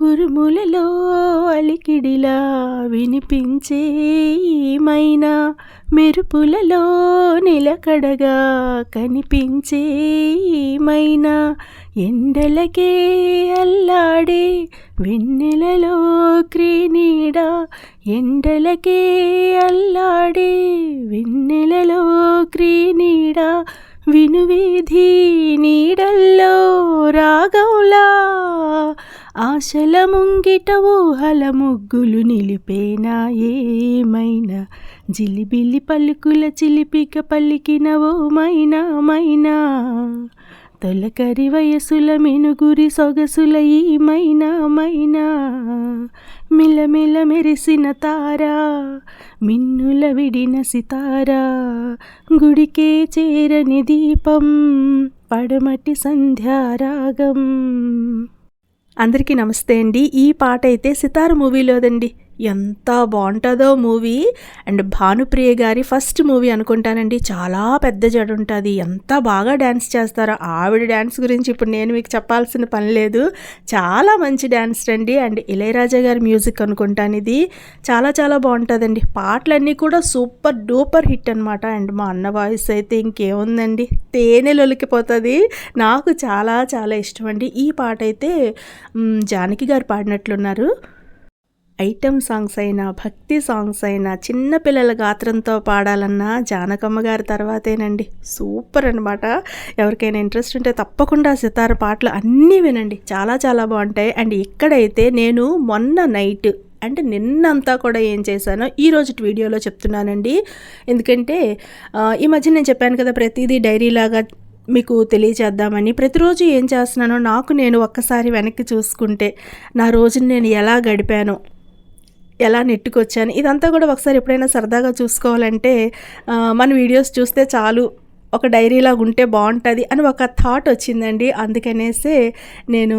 ఉరుములలో అలికిడిలా వినిపించే మైనా మెరుపులలో నిలకడగా కనిపించే మైనా ఎండలకే అల్లాడే వెన్నెలలో క్రీనీడ ఎండలకే అల్లాడే వెన్నెలలో క్రీనీడ వినువీధి నీడల్లో రాగంలా ఆశల ముంగిట ఊహల ముగ్గులు నిలిపేనా ఏమైనా? జిలిబిలి పలుకుల చిలిపిక పలికిన ఓ మైనా? మైనా తొలకరి వయసుల మినుగురి సొగసుల ఈ మైనా? మైనా మిలమిల మెరిసిన తారా మిన్నుల విడిన సితారా గుడికే చేరని దీపం పడమటి సంధ్యారాగం. అందరికీ నమస్తే అండి. ఈ పాట అయితే సితార మూవీలోదండి. ఎంత బాగుంటుందో మూవీ. అండ్ భానుప్రియ గారి ఫస్ట్ మూవీ అనుకుంటానండి చాలా పెద్ద జడ ఉంటుంది ఎంత బాగా డ్యాన్స్ చేస్తారో. ఆవిడ డ్యాన్స్ గురించి ఇప్పుడు నేను మీకు చెప్పాల్సిన పని లేదు. చాలా మంచి డ్యాన్స్ అండి అండ్ ఇళయరాజా గారి మ్యూజిక్ అనుకుంటాను ఇది. చాలా చాలా బాగుంటుందండి. పాటలన్నీ కూడా సూపర్ డూపర్ హిట్ అనమాట అండ్ మా అన్న వాయిస్ అయితే ఇంకేముందండి. తేనెలు ఒలికిపోతుంది నాకు చాలా చాలా ఇష్టం అండి ఈ పాట అయితే జానకి గారు పాడినట్లున్నారు. ఐటమ్ సాంగ్స్ అయినా భక్తి సాంగ్స్ అయినా చిన్నపిల్లల గాత్రంతో పాడాలన్నా జానకమ్మ గారి తర్వాతేనండి. సూపర్ అనమాట ఎవరికైనా ఇంట్రెస్ట్ ఉంటే తప్పకుండా సితార పాటలు అన్నీ వినండి. చాలా చాలా బాగుంటాయి. అండ్ ఇక్కడైతే నేను మొన్న నైట్ అంటే నిన్నంతా కూడా ఏం చేశానో ఈ రోజు వీడియోలో చెప్తున్నానండి. ఎందుకంటే ఈ మధ్య నేను చెప్పాను కదా ప్రతిదీ డైరీ లాగా మీకు తెలియచేద్దామని ప్రతిరోజు ఏం చేస్తున్నానో నాకు నేను ఒక్కసారి వెనక్కి చూసుకుంటే నా రోజుని నేను ఎలా గడిపానో. ఎలా నెట్టుకొచ్చాను? ఇదంతా కూడా ఒకసారి ఎప్పుడైనా సరదాగా చూసుకోవాలంటే మన వీడియోస్ చూస్తే చాలు. ఒక డైరీలాగా ఉంటే బాగుంటుంది అని ఒక థాట్ వచ్చిందండి. అందుకనేసే నేను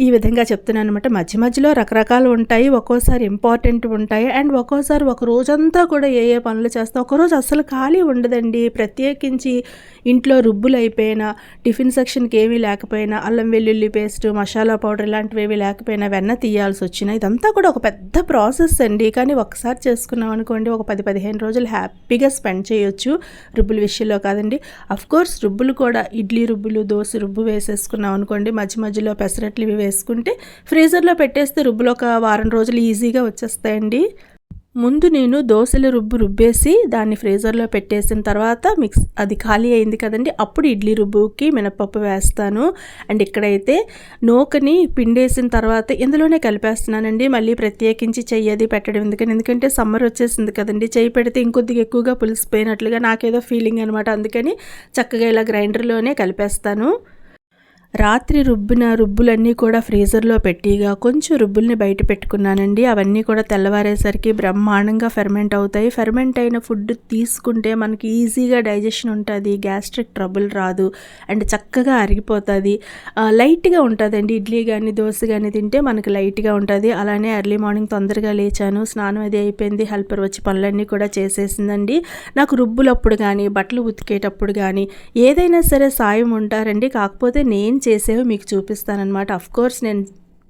ఈ విధంగా చెప్తున్నాను అనమాట మధ్య మధ్యలో రకరకాలు ఉంటాయి ఒక్కోసారి ఇంపార్టెంట్ ఉంటాయి అండ్ ఒక్కోసారి ఒక రోజంతా కూడా ఏ ఏ పనులు చేస్తాం ఒకరోజు అస్సలు ఖాళీ ఉండదండి. ప్రత్యేకించి ఇంట్లో రుబ్బులు అయిపోయినా టిఫిన్ సెక్షన్కి ఏమీ లేకపోయినా అల్లం వెల్లుల్లి పేస్ట్ మసాలా పౌడర్ ఇలాంటివి ఏమీ లేకపోయినా వెన్న తీయాల్సి వచ్చినా ఇదంతా కూడా ఒక పెద్ద ప్రాసెస్ అండి. కానీ ఒకసారి చేసుకున్నాం అనుకోండి ఒక పది పదిహేను రోజులు హ్యాపీగా స్పెండ్ చేయొచ్చు. రుబ్బుల విషయంలో కాదండి. కోర్స్ రుబ్బులు కూడా ఇడ్లీ రుబ్బులు దోశ రుబ్బు వేసేసుకున్నాం అనుకోండి మధ్య మధ్యలో పెసరట్లు ఇవి వేసుకుంటే ఫ్రీజర్లో పెట్టేస్తే రుబ్బులు ఒక వారం రోజులు ఈజీగా వచ్చేస్తాయండి. ముందు నేను దోశల రుబ్బు రుబ్బేసి దాన్ని ఫ్రీజర్లో పెట్టేసిన తర్వాత మిక్స్ అది ఖాళీ అయింది కదండి అప్పుడు ఇడ్లీ రుబ్బుకి మినపప్పు వేస్తాను. అండ్ ఇక్కడైతే నూకని పిండేసిన తర్వాత ఇందులోనే కలిపేస్తున్నానండి. మళ్ళీ ప్రత్యేకించి చెయ్యది పెట్టడం ఎందుకని ఎందుకంటే సమ్మర్ వచ్చేసింది కదండి. చెయ్యి పెడితే ఇంకొద్దిగా ఎక్కువగా పులిసిపోయినట్లుగా నాకేదో ఫీలింగ్ అనమాట అందుకని చక్కగా ఇలా గ్రైండర్లోనే కలిపేస్తాను. రాత్రి రుబ్బిన రుబ్బులన్నీ కూడా ఫ్రీజర్లో పెట్టిగా కొంచెం రుబ్బుల్ని బయట పెట్టుకున్నానండి. అవన్నీ కూడా తెల్లవారేసరికి బ్రహ్మాండంగా ఫెర్మెంట్ అవుతాయి. ఫెర్మెంట్ అయిన ఫుడ్ తీసుకుంటే మనకి ఈజీగా డైజెషన్ ఉంటుంది. గ్యాస్ట్రిక్ ట్రబుల్ రాదు. అండ్ చక్కగా అరిగిపోతుంది. లైట్గా ఉంటుందండి. ఇడ్లీ కానీ దోశ కానీ తింటే మనకి లైట్గా ఉంటుంది. అలానే ఎర్లీ మార్నింగ్ తొందరగా లేచాను. స్నానం అది అయిపోయింది. హెల్పర్ వచ్చి పనులన్నీ కూడా చేసేసిందండి. నాకు రుబ్బులప్పుడు కానీ బట్టలు ఉతికేటప్పుడు కానీ ఏదైనా సరే సాయం ఉంటారండి. కాకపోతే నేను చేసేవి మీకు చూపిస్తానన్నమాట. కోర్స్ నేను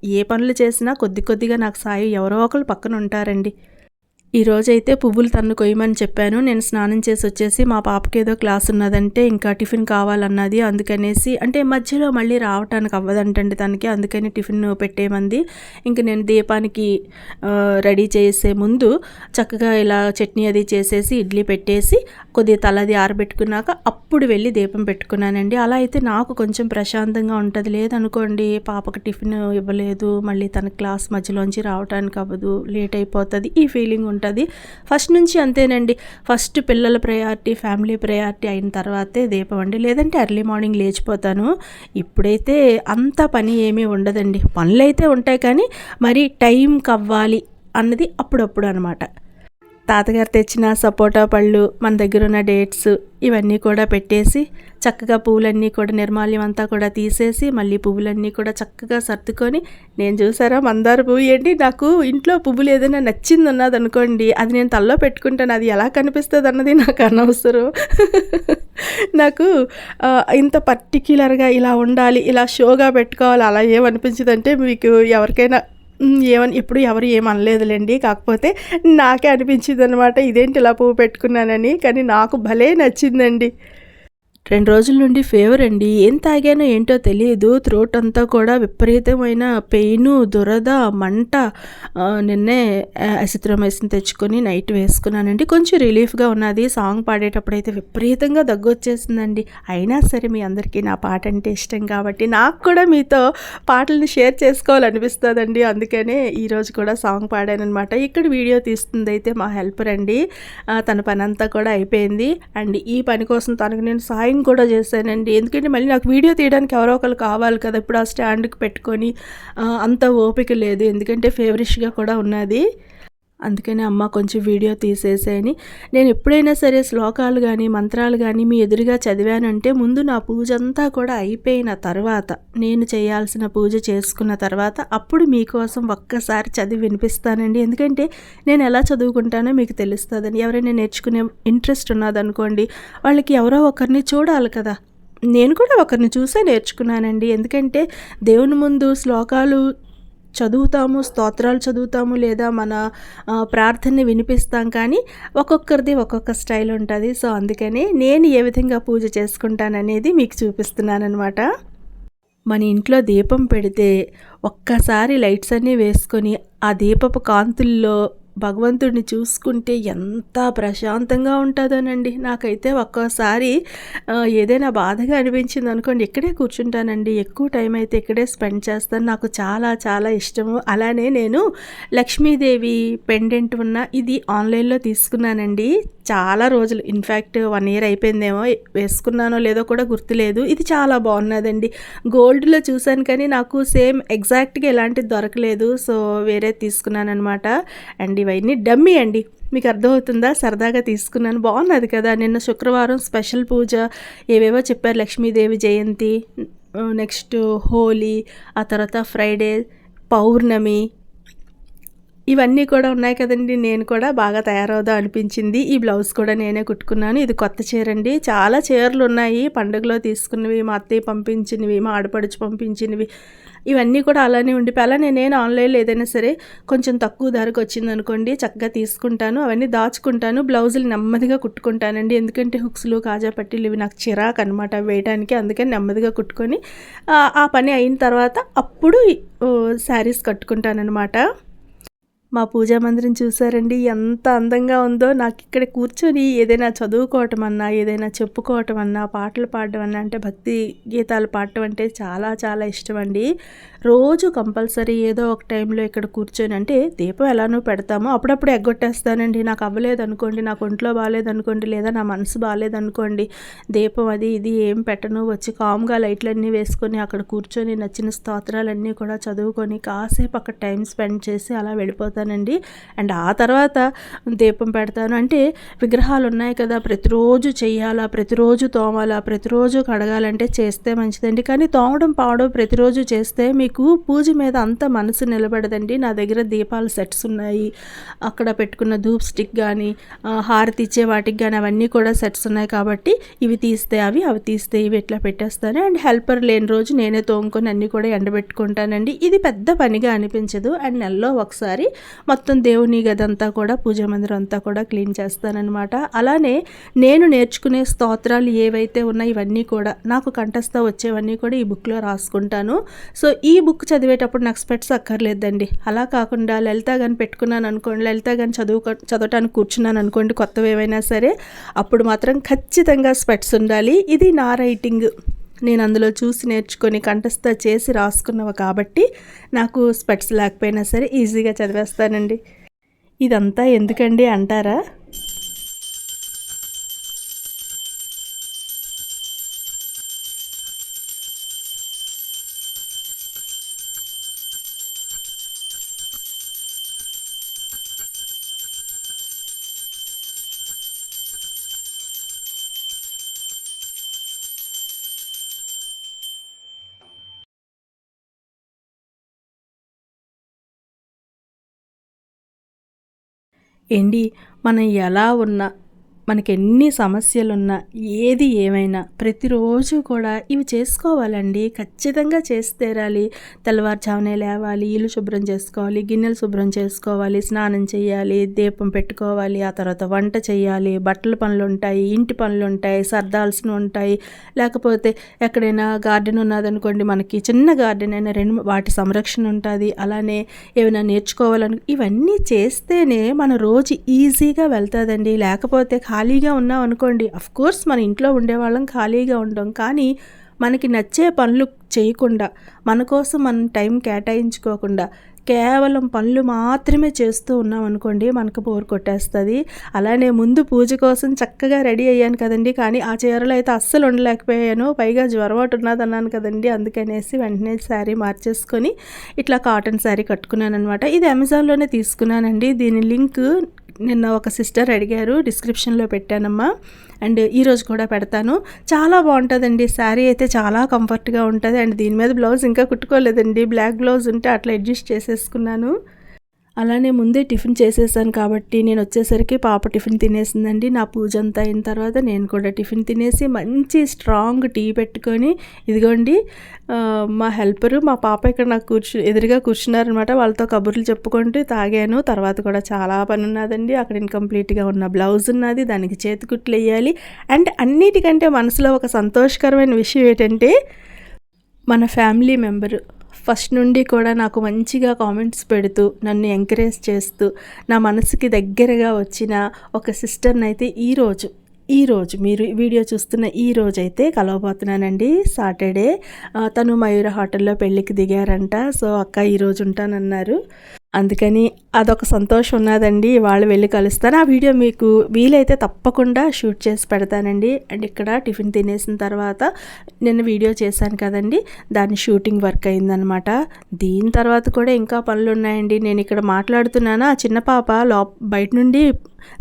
ఏ పనులు చేసినా కొద్ది కొద్దిగా నాకు సాయం ఎవరో ఒకరు పక్కన ఉంటారండి. ఈరోజైతే పువ్వులు తన్ను కొయ్యమని చెప్పాను. నేను స్నానం చేసి వచ్చేసి మా పాపకి ఏదో క్లాస్ ఉన్నదంటే ఇంకా టిఫిన్ కావాలన్నది అందుకనేసి అంటే మధ్యలో మళ్ళీ రావటానికి అవ్వదంటండి తనకి అందుకని టిఫిన్ పెట్టేమంది. ఇంక నేను దీపానికి రెడీ చేసే ముందు చక్కగా ఇలా చట్నీ అది చేసేసి ఇడ్లీ పెట్టేసి కొద్దిగా తలది ఆరబెట్టుకున్నాక అప్పుడు వెళ్ళి దీపం పెట్టుకున్నానండి. అలా అయితే నాకు కొంచెం ప్రశాంతంగా ఉంటుంది. లేదనుకోండి పాపకు టిఫిన్ ఇవ్వలేదు మళ్ళీ తన క్లాస్ మధ్యలోంచి రావటానికి అవ్వదు లేట్ అయిపోతుంది. ఈ ఫీలింగ్ ఉంటుంది. ఫస్ట్ నుంచి అంతేనండి. ఫస్ట్ పిల్లల ప్రయారిటీ ఫ్యామిలీ ప్రయారిటీ అయిన తర్వాతే దీపం అండి. లేదంటే ఎర్లీ మార్నింగ్ లేచిపోతాను. ఇప్పుడైతే అంత పని ఏమీ ఉండదండి. పనులు అయితే ఉంటాయి కానీ మరి టైంకి అవ్వాలి అన్నది అప్పుడప్పుడు అనమాట తాతగారు తెచ్చిన సపోటా పళ్ళు మన దగ్గర ఉన్న డేట్స్ ఇవన్నీ కూడా పెట్టేసి చక్కగా పువ్వులన్నీ కూడా నిర్మాల్యం అంతా కూడా తీసేసి మళ్ళీ పువ్వులన్నీ కూడా చక్కగా సర్దుకొని నేను చూసారా మందార పువ్వు ఏంటి? నాకు ఇంట్లో పువ్వులు ఏదైనా నచ్చింది ఉన్నది అనుకోండి అది నేను తల్లో పెట్టుకుంటాను అది ఎలా కనిపిస్తుంది అన్నది నాకు అనవసరం. నాకు ఇంత పర్టిక్యులర్గా ఇలా ఉండాలి ఇలా షోగా పెట్టుకోవాలి అలా ఏమనిపించదంటే మీకు ఎవరికైనా ఏమని ఇప్పుడు ఎవరు ఏమనలేదులేండి కాకపోతే నాకే అనిపించింది అనమాట ఇదేంటి ఇలా పువ్వు పెట్టుకున్నానని. కానీ నాకు భలే నచ్చిందండి. రెండు రోజుల నుండి ఫీవర్ అండి. ఏం తాగానో ఏంటో తెలియదు థ్రోట్ అంతా కూడా విపరీతమైన పెయిన్ దురద మంట. నిన్నే అసిత్రమైసిన్ తెచ్చుకొని నైట్ వేసుకున్నానండి. కొంచెం రిలీఫ్గా ఉన్నది. సాంగ్ పాడేటప్పుడు అయితే విపరీతంగా దగ్గు వచ్చేసిందండి అయినా సరే మీ అందరికీ నా పాట అంటే ఇష్టం కాబట్టి నాకు కూడా మీతో పాటలను షేర్ చేసుకోవాలనిపిస్తుందండి. అందుకనే ఈరోజు కూడా సాంగ్ పాడానమాట ఇక్కడ వీడియో తీస్తుంది అయితే మా హెల్పర్ అండి. తన పని అంతా కూడా అయిపోయింది. అండ్ ఈ పని కోసం తనకు నేను సాయం కూడా చేశానండి. ఎందుకంటే మళ్ళీ నాకు వీడియో తీయడానికి ఎవరో ఒకరు కావాలి కదా. ఇప్పుడు ఆ స్టాండ్కి పెట్టుకొని అంత ఓపిక లేదు. ఎందుకంటే ఫేవరిష్గా కూడా ఉన్నది. అందుకని అమ్మ కొంచెం వీడియో తీసేసేయని నేను ఎప్పుడైనా సరే శ్లోకాలు కానీ మంత్రాలు కానీ మీ ఎదురుగా చదివానంటే ముందు నా పూజ అంతా కూడా అయిపోయిన తర్వాత నేను చేయాల్సిన పూజ చేసుకున్న తర్వాత అప్పుడు మీకోసం ఒక్కసారి చదివి వినిపిస్తానండి. ఎందుకంటే నేను ఎలా చదువుకుంటానో మీకు తెలుస్తుందని ఎవరైనా నేర్చుకునే ఇంట్రెస్ట్ ఉన్నదనుకోండి వాళ్ళకి ఎవరో ఒకరిని చూడాలి కదా. నేను కూడా ఒకరిని చూసే నేర్చుకున్నానండి. ఎందుకంటే దేవుని ముందు శ్లోకాలు చదువుతాము స్తోత్రాలు చదువుతాము లేదా మన ప్రార్థనని వినిపిస్తాం కానీ ఒక్కొక్కరిది ఒక్కొక్క స్టైల్ ఉంటుంది. సో అందుకని నేను ఏ విధంగా పూజ చేసుకుంటాననేది మీకు చూపిస్తున్నానమాట మన ఇంట్లో దీపం పెడితే ఒక్కసారి లైట్స్ అన్నీ వేసుకొని ఆ దీపపు కాంతుల్లో భగవంతుడిని చూసుకుంటే ఎంత ప్రశాంతంగా ఉంటుందోనండి. నాకైతే ఒక్కోసారి ఏదైనా బాధగా అనిపించింది అనుకోండి ఇక్కడే కూర్చుంటానండి. ఎక్కువ టైం అయితే ఇక్కడే స్పెండ్ చేస్తాను. నాకు చాలా చాలా ఇష్టము. అలానే నేను లక్ష్మీదేవి పెండెంట్ ఉన్న ఇది ఆన్లైన్లో తీసుకున్నానండి. చాలా రోజులు ఇన్ఫ్యాక్ట్ వన్ ఇయర్ అయిపోయిందేమో వేసుకున్నానో లేదో కూడా గుర్తులేదు. ఇది చాలా బాగున్నదండి. గోల్డ్లో చూశాను కానీ నాకు సేమ్ ఎగ్జాక్ట్గా ఎలాంటిది దొరకలేదు. సో వేరే తీసుకున్నాను అనమాట అండ్ ఇవన్నీ డమ్మీ అండి. మీకు అర్థమవుతుందా? సరదాగా తీసుకున్నాను. బాగున్నది కదా? నిన్న శుక్రవారం స్పెషల్ పూజ ఏవేవో చెప్పారు లక్ష్మీదేవి జయంతి నెక్స్ట్ హోలీ ఆ తర్వాత ఫ్రైడే పౌర్ణమి. ఇవన్నీ కూడా ఉన్నాయి కదండి. నేను కూడా బాగా తయారవుదా అనిపించింది. ఈ బ్లౌజ్ కూడా నేనే కుట్టుకున్నాను. ఇది కొత్త చీర అండి చాలా చీరలు ఉన్నాయి పండుగలో తీసుకున్నవి మా అత్తయ్య పంపించినవి మా ఆడపడుచు పంపించినవి. ఇవన్నీ కూడా అలానే ఉండిపోయి అలా నేను ఆన్లైన్లో ఏదైనా సరే కొంచెం తక్కువ ధరకు వచ్చిందనుకోండి చక్కగా తీసుకుంటాను అవన్నీ దాచుకుంటాను బ్లౌజులు నెమ్మదిగా కుట్టుకుంటానండి. ఎందుకంటే హుక్స్లు కాజా పట్టీలు ఇవి నాకు చిరాకు అనమాట వేయడానికి అందుకని నెమ్మదిగా కుట్టుకొని ఆ, ఆ పని అయిన తర్వాత అప్పుడు శారీస్ కట్టుకుంటానన్నమాట. మా పూజా మందిరం చూసారండి. ఎంత అందంగా ఉందో. నాకు ఇక్కడ కూర్చొని ఏదైనా చదువుకోవటం అన్నా ఏదైనా చెప్పుకోవటం అన్నా పాటలు పాడటం అన్నా అంటే భక్తి గీతాలు పాడటం అంటే చాలా చాలా ఇష్టం అండి రోజు కంపల్సరీ ఏదో ఒక టైంలో ఇక్కడ కూర్చొని అంటే దీపం ఎలానో పెడతామో. అప్పుడప్పుడు ఎగ్గొట్టేస్తానండి. నాకు అవ్వలేదు అనుకోండి నాకు ఒంట్లో బాగాలేదనుకోండి లేదా నా మనసు బాగాలేదనుకోండి దీపం అది ఇది ఏం పెట్టను. వచ్చి కామ్గా లైట్లన్నీ వేసుకొని అక్కడ కూర్చొని నచ్చిన స్తోత్రాలన్నీ కూడా చదువుకొని కాసేపు అక్కడ టైం స్పెండ్ చేసి అలా వెళ్ళిపోతాను. పెడతానండి. అండ్ ఆ తర్వాత దీపం పెడతాను. అంటే విగ్రహాలు ఉన్నాయి కదా ప్రతిరోజు చేయాలా ప్రతిరోజు తోమాలా ప్రతిరోజు కడగాలంటే చేస్తే మంచిదండి. కానీ తోమడం పావడం ప్రతిరోజు చేస్తే మీకు పూజ మీద అంత మనసు నిలబడదండి. నా దగ్గర దీపాల సెట్స్ ఉన్నాయి. అక్కడ పెట్టుకున్న ధూప్ స్టిక్ కానీ హారతి ఇచ్చే వాటికి కానీ అవన్నీ కూడా సెట్స్ ఉన్నాయి కాబట్టి ఇవి తీస్తే అవి అవి తీస్తే ఇవి ఇట్లా పెట్టేస్తాను. అండ్ హెల్పర్ లేని రోజు నేనే తోముకొని అన్నీ కూడా ఎండబెట్టుకుంటానండి. ఇది పెద్ద పనిగా అనిపించదు. అండ్ నెలలో ఒకసారి మొత్తం దేవుని గదంతా కూడా పూజా మందిరం అంతా కూడా క్లీన్ చేస్తానన్నమాట. అలానే నేను నేర్చుకునే స్తోత్రాలు ఏవైతే ఉన్నాయో ఇవన్నీ కూడా నాకు కంఠస్థ వచ్చేవన్నీ కూడా ఈ బుక్లో రాసుకుంటాను. సో ఈ బుక్ చదివేటప్పుడు నాకు స్పెట్స్ అక్కర్లేదండి. అలా కాకుండా లలిత గాని పెట్టుకున్నాను అనుకోండి లలిత గాని చదువు చదవటానికి కూర్చున్నాను అనుకోండి కొత్తవి ఏవైనా సరే అప్పుడు మాత్రం ఖచ్చితంగా స్పెట్స్ ఉండాలి. ఇది నా రైటింగ్. నేను అందులో చూసి నేర్చుకొని కంఠస్థ చేసి రాసుకున్నవి కాబట్టి నాకు స్పెట్స్ లేకపోయినా సరే ఈజీగా చదివేస్తానండి. ఇదంతా ఎందుకండి అంటారా? ఏండి మనం ఎలా ఉన్నా మనకి ఎన్ని సమస్యలున్నా ఏది ఏమైనా ప్రతిరోజు కూడా ఇవి చేసుకోవాలండి. ఖచ్చితంగా చేసి తీరాలి. తెల్లవారుజామునే లేవాలి ఇల్లు శుభ్రం చేసుకోవాలి గిన్నెలు శుభ్రం చేసుకోవాలి స్నానం చేయాలి దీపం పెట్టుకోవాలి ఆ తర్వాత వంట చేయాలి బట్టల పనులు ఉంటాయి ఇంటి పనులు ఉంటాయి సర్దాల్సిన ఉంటాయి. లేకపోతే ఎక్కడైనా గార్డెన్ ఉన్నదనుకోండి మనకి చిన్న గార్డెన్ అయినా రెండు వాటి సంరక్షణ ఉంటుంది. అలానే ఏమైనా నేర్చుకోవాలను ఇవన్నీ చేస్తేనే మన రోజు ఈజీగా వెళ్తుందండి. లేకపోతే ఖాళీగా ఉన్నాం అనుకోండి కోర్స్ మన ఇంట్లో ఉండేవాళ్ళం ఖాళీగా ఉండం. కానీ మనకి నచ్చే పనులు చేయకుండా మన కోసం మనం టైం కేటాయించుకోకుండా కేవలం పనులు మాత్రమే చేస్తూ ఉన్నాం అనుకోండి మనకు బోర్ కొట్టేస్తుంది. అలానే ముందు పూజ కోసం చక్కగా రెడీ అయ్యాను కదండి. కానీ ఆ చీరలో అయితే అస్సలు ఉండలేకపోయాను. పైగా జ్వరవాటు ఉన్నది అన్నాను కదండి. అందుకనేసి వెంటనే శారీ మార్చేసుకొని ఇట్లా కాటన్ శారీ కట్టుకున్నాను అనమాట ఇది అమెజాన్లోనే తీసుకున్నానండి. దీని లింక్ నిన్న ఒక సిస్టర్ అడిగారు డిస్క్రిప్షన్లో పెట్టానమ్మా. అండ్ ఈరోజు కూడా పెడతాను. చాలా బాగుంటుందండి. శారీ అయితే చాలా కంఫర్ట్గా ఉంటుంది. అండ్ దీని మీద బ్లౌజ్ ఇంకా కుట్టుకోలేదండి. బ్లాక్ బ్లౌజ్ ఉంటే అట్లా అడ్జస్ట్ చేసేసుకున్నాను. అలానే ముందే టిఫిన్ చేసేసాను కాబట్టి నేను వచ్చేసరికి పాప టిఫిన్ తినేసిందండి. నా పూజ అంతా అయిన తర్వాత నేను కూడా టిఫిన్ తినేసి మంచి స్ట్రాంగ్ టీ పెట్టుకొని ఇదిగోండి మా హెల్పరు మా పాప ఇక్కడ నాకు కూర్చు ఎదురుగా కూర్చున్నారనమాట వాళ్ళతో కబుర్లు చెప్పుకుంటూ తాగాను. తర్వాత కూడా చాలా పని ఉన్నదండి అక్కడ ఇన్కంప్లీట్గా ఉన్న బ్లౌజ్ ఉన్నది. దానికి చేతికుట్లు వేయాలి. అండ్ అన్నిటికంటే మనసులో ఒక సంతోషకరమైన విషయం ఏంటంటే మన ఫ్యామిలీ మెంబరు. ఫస్ట్ నుండి కూడా నాకు మంచిగా కామెంట్స్ పెడుతూ నన్ను ఎంకరేజ్ చేస్తూ నా మనసుకి దగ్గరగా వచ్చిన ఒక సిస్టర్ని అయితే ఈరోజు ఈరోజు మీరు వీడియో చూస్తున్న ఈ రోజైతే కలవబోతున్నానండి. సాటర్డే. తను మయూర హోటల్లో పెళ్ళికి దిగారంట. సో అక్క ఈరోజు ఉంటానన్నారు. అందుకని అదొక సంతోషం ఉన్నదండి. వాళ్ళు వెళ్ళి కలుస్తాను ఆ వీడియో మీకు వీలైతే తప్పకుండా షూట్ చేసి పెడతానండి. అండ్ ఇక్కడ టిఫిన్ తినేసిన తర్వాత నిన్న వీడియో చేశాను కదండి. దాని షూటింగ్ వర్క్ అయిందనమాట దీని తర్వాత కూడా ఇంకా పనులు ఉన్నాయండి. నేను ఇక్కడ మాట్లాడుతున్నాను? ఆ చిన్న పాప లో బయట నుండి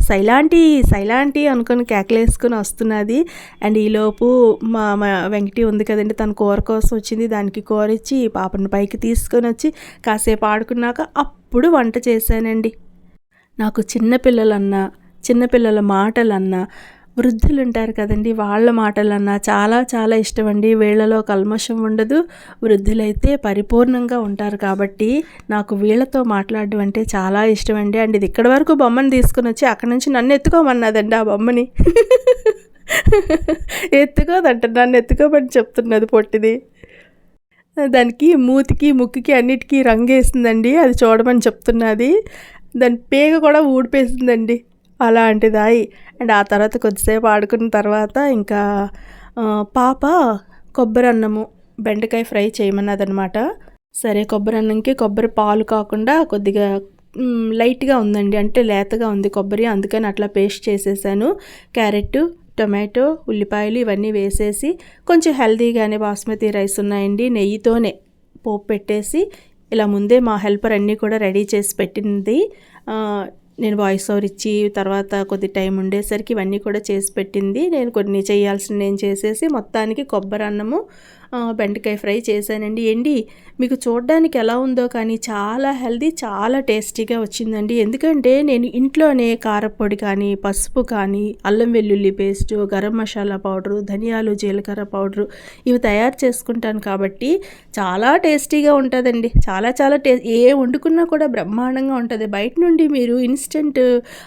సైలాంటి సైలాంటి అనుకొని కేకలేసుకొని వస్తున్నది. అండ్ ఈలోపు మా మా వెంకటి ఉంది కదండి తన కూర కోసం వచ్చింది. దానికి కూర ఇచ్చి పాపను పైకి తీసుకొని వచ్చి కాసేపు ఆడుకున్నాక అప్పుడు వంట చేశానండి. నాకు చిన్నపిల్లలన్నా చిన్నపిల్లల మాటలన్నా వృద్ధులు ఉంటారు కదండి. వాళ్ళ మాటలన్నా చాలా చాలా ఇష్టం అండి వీళ్ళలో కల్మషం ఉండదు. వృద్ధులైతే పరిపూర్ణంగా ఉంటారు కాబట్టి నాకు వీళ్ళతో మాట్లాడడం అంటే చాలా ఇష్టం అండి అండ్ ఇది ఇక్కడి వరకు బొమ్మను తీసుకుని వచ్చి అక్కడ నుంచి నన్ను ఎత్తుకోమన్నదండి ఆ బొమ్మని. ఎత్తుకోదంట నన్ను ఎత్తుకోమని చెప్తున్నది పొట్టిది. దానికి మూతికి ముక్కుకి అన్నిటికీ రంగేసిందండి. అది చూడమని చెప్తున్నది. దాని పేగ కూడా ఊడిపేసిందండి. అలాంటిదాయి. అండ్ ఆ తర్వాత కొద్దిసేపు ఆడుకున్న తర్వాత ఇంకా పాప కొబ్బరి అన్నము బెండకాయ ఫ్రై చేయమన్నదనమాట సరే కొబ్బరి అన్నంకి కొబ్బరి పాలు కాకుండా కొద్దిగా లైట్గా ఉందండి. అంటే లేతగా ఉంది కొబ్బరి. అందుకని అట్లా పేస్ట్ చేసేసాను. క్యారెట్ టొమాటో ఉల్లిపాయలు ఇవన్నీ వేసేసి కొంచెం హెల్తీగానే బాస్మతి రైస్ ఉన్నాయండి. నెయ్యితోనే పోపు పెట్టేసి ఇలా ముందే మా హెల్పర్ అన్నీ కూడా రెడీ చేసి పెట్టింది. నేను వాయిస్ ఓవర్ ఇచ్చి తర్వాత కొద్ది టైం ఉండేసరికి ఇవన్నీ కూడా చేసి పెట్టింది. నేను కొన్ని చేయాల్సిన నేను చేసేసి మొత్తానికి కొబ్బరి అన్నము బెండకాయ ఫ్రై చేశానండి. ఏంటి? మీకు చూడడానికి ఎలా ఉందో కానీ చాలా హెల్దీ చాలా టేస్టీగా వచ్చిందండి. ఎందుకంటే నేను ఇంట్లోనే కారపొడి కానీ పసుపు కానీ అల్లం వెల్లుల్లి పేస్ట్ గరం మసాలా పౌడరు ధనియాలు జీలకర్ర పౌడరు ఇవి తయారు చేసుకుంటాను కాబట్టి చాలా టేస్టీగా ఉంటుందండి. చాలా చాలా టే ఏ వండుకున్నా కూడా బ్రహ్మాండంగా ఉంటుంది. బయట నుండి మీరు ఇన్స్టెంట్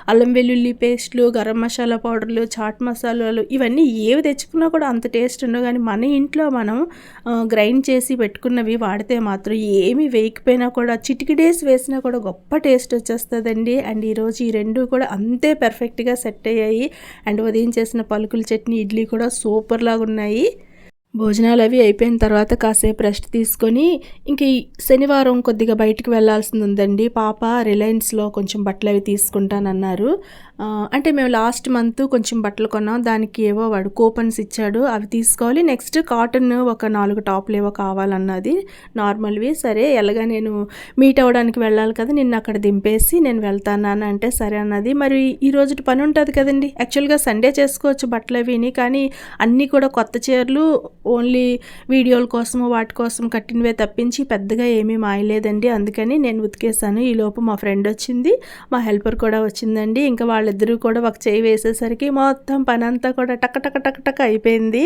అల్లం వెల్లుల్లి పేస్ట్లు గరం మసాలా పౌడర్లు చాట్ మసాలాలు ఇవన్నీ ఏవి తెచ్చుకున్నా కూడా అంత టేస్ట్ ఉండవు. కానీ మన ఇంట్లో మనం గ్రైండ్ చేసి పెట్టుకున్నవి వాడితే మాత్రం ఏమి వేయకపోయినా కూడా చిటికిడేస్ వేసినా కూడా గొప్ప టేస్ట్ వచ్చేస్తుందండి. అండ్ ఈరోజు ఈ రెండు కూడా అంతే పర్ఫెక్ట్గా సెట్ అయ్యాయి. అండ్ ఉదయం చేసిన పలుకుల చట్నీ ఇడ్లీ కూడా సూపర్ లాగా ఉన్నాయి. భోజనాలు అవి అయిపోయిన తర్వాత కాసేపు రెస్ట్ తీసుకొని ఇంక ఈ శనివారం కొద్దిగా బయటికి వెళ్ళాల్సింది ఉందండి. పాప రిలయన్స్లో కొంచెం బట్టలు అవి తీసుకుంటానన్నారు. అంటే మేము లాస్ట్ మంత్ కొంచెం బట్టలు కొన్నాం. దానికి ఏవో వాడు కూపన్స్ ఇచ్చాడు. అవి తీసుకోవాలి. నెక్స్ట్ కాటన్ ఒక నాలుగు టాప్లు ఏవో కావాలన్నది నార్మల్వి. సరే ఎలాగా నేను మీట్ అవ్వడానికి వెళ్ళాలి కదా నిన్న అక్కడ దింపేసి నేను వెళ్తాను అంటే సరే అన్నది. మరి ఈ రోజు పని ఉంటుంది కదండి. యాక్చువల్గా సండే చేసుకోవచ్చు బట్టలు అవిని కానీ అన్నీ కూడా కొత్త చీరలు ఓన్లీ వీడియోల కోసము వాటి కోసం కట్టినవే తప్పించి పెద్దగా ఏమీ మాయలేదండి. అందుకని నేను ఉతికేసాను. ఈలోపు మా ఫ్రెండ్ వచ్చింది. మా హెల్పర్ కూడా వచ్చిందండి. ఇంకా వాళ్ళ వాళ్ళిద్దరూ కూడా ఒక చేయి వేసేసరికి మొత్తం పని అంతా కూడా టక టక టక టక అయిపోయింది.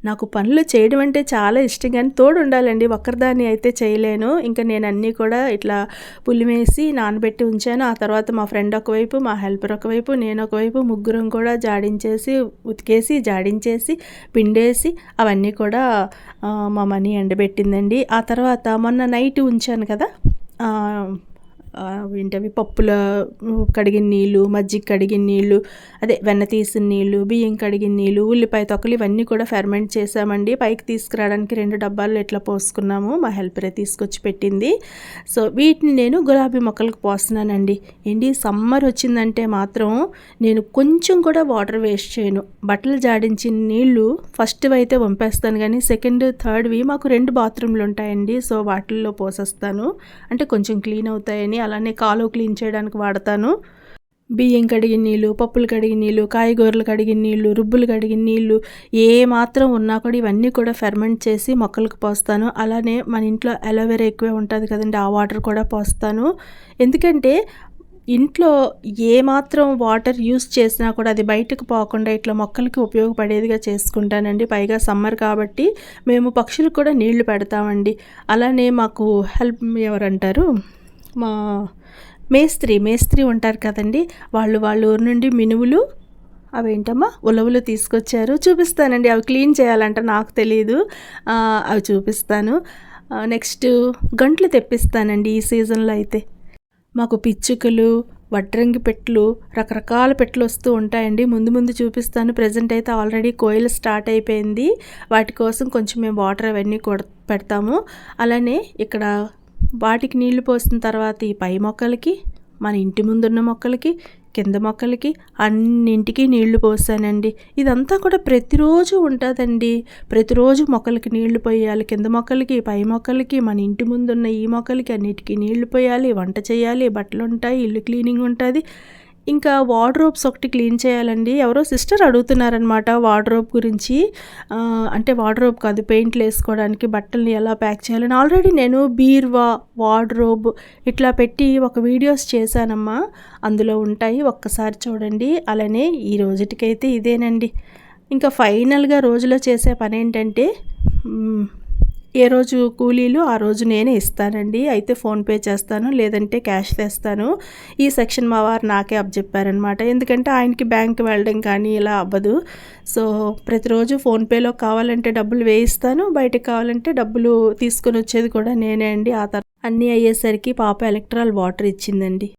నాకు పనులు చేయడం అంటే చాలా ఇష్టం కానీ తోడు ఉండాలండి ఒక్కరిదాన్ని అయితే చేయలేను. ఇంకా నేను అన్నీ కూడా ఇట్లా పులిమేసి నానబెట్టి ఉంచాను. ఆ తర్వాత మా ఫ్రెండ్ ఒకవైపు మా హెల్పర్ ఒకవైపు నేను ఒకవైపు ముగ్గురం కూడా జాడించేసి ఉతికేసి జాడించేసి పిండేసి అవన్నీ కూడా మా మనీ ఎండబెట్టిందండి. ఆ తర్వాత మొన్న నైట్ ఉంచాను కదా ఏంటవి? పప్పుల కడిగిన నీళ్ళు మజ్జిగ కడిగిన నీళ్ళు అదే వెన్న తీసిన నీళ్ళు బియ్యం కడిగిన నీళ్ళు ఉల్లిపాయ తొక్కలు ఇవన్నీ కూడా ఫెర్మెంట్ చేసామండి. పైకి తీసుకురావడానికి రెండు డబ్బాలు ఇట్లా పోసుకున్నాము. మా హెల్పరే తీసుకొచ్చి పెట్టింది. సో వీటిని నేను గులాబీ మొక్కలకు పోస్తున్నానండి. ఏంటి? సమ్మర్ వచ్చిందంటే మాత్రం నేను కొంచెం కూడా వాటర్ వేస్ట్ చేయను. బట్టలు జాడించిన నీళ్ళు ఫస్ట్ అయితే పంపేస్తాను కానీ సెకండ్ థర్డ్వి మాకు రెండు బాత్రూమ్లు ఉంటాయండి. సో వాటిల్లో పోసేస్తాను. అంటే కొంచెం క్లీన్ అవుతాయని అలానే కాలువ క్లీన్ చేయడానికి వాడతాను. బియ్యం కడిగిన నీళ్ళు పప్పులు కడిగిన నీళ్ళు కాయగూరలు కడిగిన నీళ్ళు రుబ్బులు కడిగిన నీళ్ళు ఏ మాత్రం ఉన్నా కూడా ఇవన్నీ కూడా ఫెర్మెంట్ చేసి మొక్కలకు పోస్తాను. అలానే మన ఇంట్లో అలోవెరా ఎక్కువే ఉంటుంది కదండి ఆ వాటర్ కూడా పోస్తాను. ఎందుకంటే ఇంట్లో ఏ మాత్రం వాటర్ యూస్ చేసినా కూడా అది బయటకు పోకుండా ఇట్లా మొక్కలకి ఉపయోగపడేదిగా చేసుకుంటానండి. పైగా సమ్మర్ కాబట్టి మేము పక్షులకు కూడా నీళ్ళు పెడతామండి. అలానే మాకు హెల్ప్ ఎవరంటారు మా మేస్త్రి మేస్త్రి ఉంటారు కదండి. వాళ్ళు వాళ్ళ ఊరు నుండి మినువులు అవేంటమ్మా ఉలవలు తీసుకొచ్చారు. చూపిస్తానండి. అవి క్లీన్ చేయాలంట నాకు తెలియదు అవి చూపిస్తాను. నెక్స్ట్ గంటలు తెప్పిస్తానండి ఈ సీజన్లో అయితే. మాకు పిచ్చుకలు వడ్రంగి పెట్లు రకరకాల పెట్లు వస్తూ ఉంటాయండి. ముందు ముందు చూపిస్తాను. ప్రజెంట్ అయితే ఆల్రెడీ కోయిల్ స్టార్ట్ అయిపోయింది. వాటి కోసం కొంచెం మేము వాటర్ అవన్నీ కొడ పెడతాము. అలానే ఇక్కడ వాటికి నీళ్ళు పోసిన తర్వాత ఈ పై మొక్కలకి మన ఇంటి ముందున్న మొక్కలకి కింద మొక్కలకి అన్నింటికి నీళ్ళు పోసానండి. ఇదంతా కూడా ప్రతిరోజు ఉంటుందండి. ప్రతిరోజు మొక్కలకి నీళ్ళు పోయాలి. కింద మొక్కలకి పై మొక్కలకి మన ఇంటి ముందున్న ఈ మొక్కలకి అన్నిటికీ నీళ్ళు పోయాలి. వంట చేయాలి. బట్టలు ఉంటాయి ఇల్లు క్లీనింగ్ ఉంటుంది. ఇంకా వార్డ్రోబ్స్ ఒకటి క్లీన్ చేయాలండి. ఎవరో సిస్టర్ అడుగుతున్నారనమాట వార్డ్రోబ్ గురించి. అంటే వార్డ్రోబ్ కాదు పెయింట్లు వేసుకోవడానికి బట్టల్ని ఎలా ప్యాక్ చేయాలని. ఆల్రెడీ నేను బీర్వా వార్డ్రోబ్ ఇట్లా పెట్టి ఒక వీడియోస్ చేశానమ్మా. అందులో ఉంటాయి ఒక్కసారి చూడండి. అలానే ఈ రోజుటికైతే ఇదేనండి. ఇంకా ఫైనల్గా రోజులో చేసే పని ఏంటంటే ఏ రోజు కూలీలు ఆ రోజు నేనే ఇస్తానండి. అయితే ఫోన్పే చేస్తాను లేదంటే క్యాష్ తెస్తాను. ఈ సెక్షన్ మా వారు నాకే అప్పచెప్పారనమాట ఎందుకంటే ఆయనకి బ్యాంక్ వెళ్ళడం కానీ ఇలా అవ్వదు. సో ప్రతిరోజు ఫోన్పేలో కావాలంటే డబ్బులు వేయిస్తాను. బయటకు కావాలంటే డబ్బులు తీసుకొని వచ్చేది కూడా నేనే అండి. ఆ తర్వాత అన్నీ అయ్యేసరికి పాప ఎలక్ట్రాల్ వాటర్ ఇచ్చిందండి.